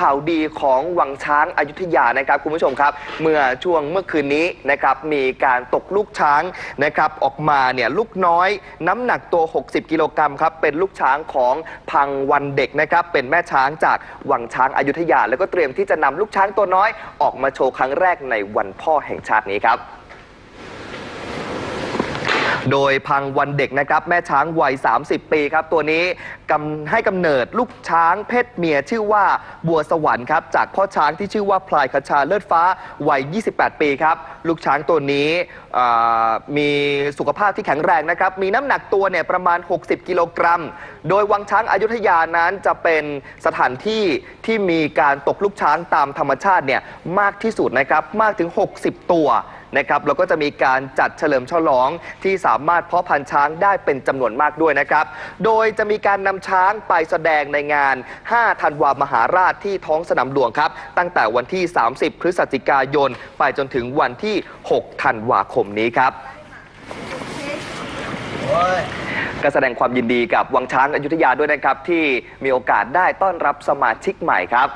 ข่าวดีของวังช้างอายุทยานะครับคุณผู้ชมครับ เมื่อช่วงเมื่อคืนนี้นะครับมีการตกลูกช้างนะครับออกมาเนี่ยลูกน้อยน้ำหนักตัว 60 กิโลกรัมครับเป็นลูกช้างของพังวันเด็กนะครับเป็นแม่ช้างจากวังช้างอายุทยา แล้วก็เตรียมที่จะนำลูกช้างตัวน้อยออกมาโชว์ครั้งแรกในวันพ่อแห่งชาตินี้ครับ โดยพังวันเด็กนะครับแม่ช้างวัย 30 ปีครับ ตัวนี้กำให้กำเนิดลูกช้างเพศเมียชื่อว่าบัวสวรรค์ครับจากพ่อช้างที่ชื่อว่าพลายคชาเลิศฟ้าวัย 28 ปีครับ ลูกช้างตัวนี้อ่ามีสุขภาพที่แข็งแรงนะครับ มีน้ำหนักตัวเนี่ยประมาณ 60 กิโลกรัม โดยวังช้างอายุทยานั้นจะเป็นสถานที่ที่มีการตกลูกช้างตามธรรมชาติเนี่ยมากที่สุดนะครับมากถึง 60 ตัว นะครับแล้วก็จะมีการจัดเฉลิมฉลองที่สามารถเพาะพันธุ์ช้างได้เป็นจำนวนมากด้วยนะครับ โดยจะมีการนำช้างไปแสดงในงาน 5 ธันวามหาราชที่ท้องสนามหลวงครับ ตั้งแต่วันที่ 30 พฤศจิกายน ไปจนถึงวันที่ 6 ธันวาคมนี้ครับก็แสดงความยินดีกับวังช้างอยุธยาด้วยนะครับ ที่มีโอกาสได้ต้อนรับสมาชิกใหม่ครับ